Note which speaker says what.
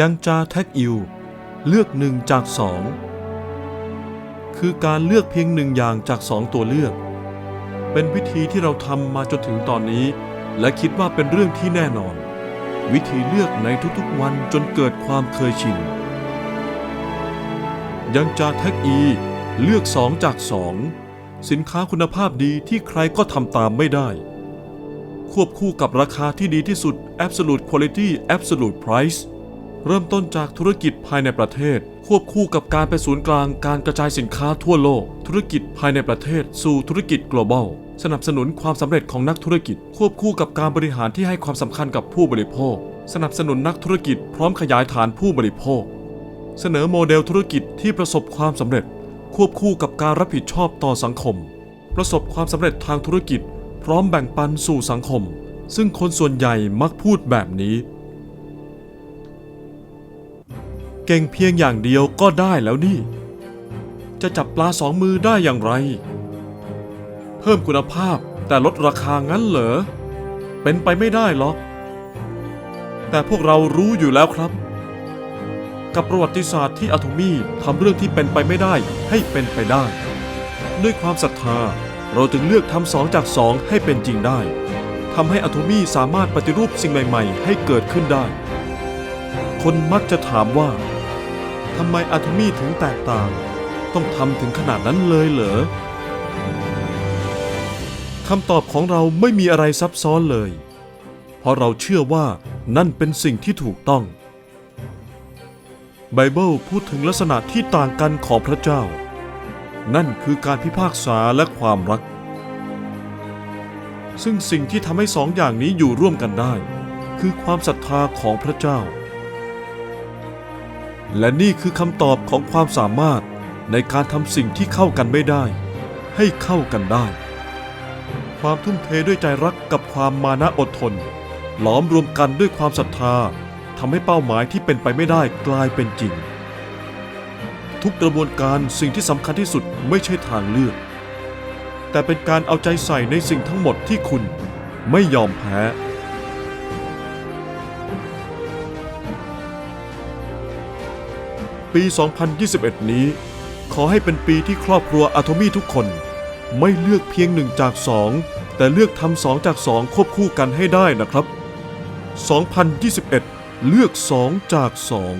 Speaker 1: ยังจาแท็กอิว เลือกหนึ่งจากสองคือการเลือกเพียงหนึ่งอย่างจากสองตัวเลือก เป็นวิธีที่เราทำมาจนถึงตอนนี้ และคิดว่าเป็นเรื่องที่แน่นอน วิธีเลือกในทุกๆวันจนเกิดความเคยชินยังจาแท็กอีเลือก2จาก2สินค้าคุณภาพดีที่ใครก็ทำตามไม่ได้ ควบคู่กับราคาที่ดีที่สุด Absolute Quality Absolute Price เริ่มต้นจากธุรกิจภายในประเทศ ควบคู่กับการเป็นศูนย์กลางการกระจายสินค้าทั่วโลก ธุรกิจภายในประเทศ สู่ธุรกิจ global สนับสนุนความสำเร็จของนักธุรกิจ ควบคู่กับการบริหารที่ให้ความสำคัญกับผู้บริโภค สนับสนุนนักธุรกิจพร้อมขยายฐานผู้บริโภค เสนอโมเดลธุรกิจที่ประสบความสำเร็จ ควบคู่กับการรับผิดชอบต่อสังคม ประสบความสำเร็จทางธุรกิจ พร้อมแบ่งปันสู่สังคม ซึ่งคนส่วนใหญ่มักพูดแบบนี้ เก่งเพียงอย่างเดียวก็ได้แล้วนี่ จะจับปลาสองมือได้อย่างไร เพิ่มคุณภาพแต่ลดราคางั้นเหรอ เป็นไปไม่ได้หรอก แต่พวกเรารู้อยู่แล้วครับ กับประวัติศาสตร์ที่อะโทมี่ทำเรื่องที่เป็นไปไม่ได้ให้เป็นไปได้ ด้วยความศรัทธาเราจึงเลือกทำสองจากสองให้เป็นจริงได้ทำให้อะโทมี่สามารถปฏิรูปสิ่งใหม่ ๆ ให้เกิดขึ้นได้ คนมักจะถามว่า ทำไมอะโทมี่ถึงแตกต่าง ต้องทำถึงขนาดนั้นเลยเหรอคำตอบของเราไม่มีอะไรซับซ้อนเลย เพราะเราเชื่อว่านั่นเป็นสิ่งที่ถูกต้อง ไบเบิลพูดถึงลักษณะที่ต่างกันของพระเจ้า นั่นคือการพิพากษาและความรัก ซึ่งสิ่งที่ทำให้สองอย่างนี้อยู่ร่วมกันได้ คือความศรัทธาของพระเจ้า และนี่คือคำตอบของความสามารถในการทำสิ่งที่เข้ากันไม่ได้ ให้เข้ากันได้ ความทุ่มเทด้วยใจรักกับความมานะอดทน หลอมรวมกันด้วยความศรัทธาทำให้เป้าหมายที่เป็นไปไม่ได้กลายเป็นจริง ทุกกระบวนการสิ่งที่สำคัญที่สุดไม่ใช่ทางเลือก แต่เป็นการเอาใจใส่ในสิ่งทั้งหมดที่คุณไม่ยอมแพ้ ปี 2021 นี้ ขอให้เป็นปีที่ครอบครัวอะโทมี่ทุกคน ไม่เลือกเพียงหนึ่งจากสองแต่เลือกทำสองจากสองควบคู่กันให้ได้นะครับ 2021 เลือกสองจากสอง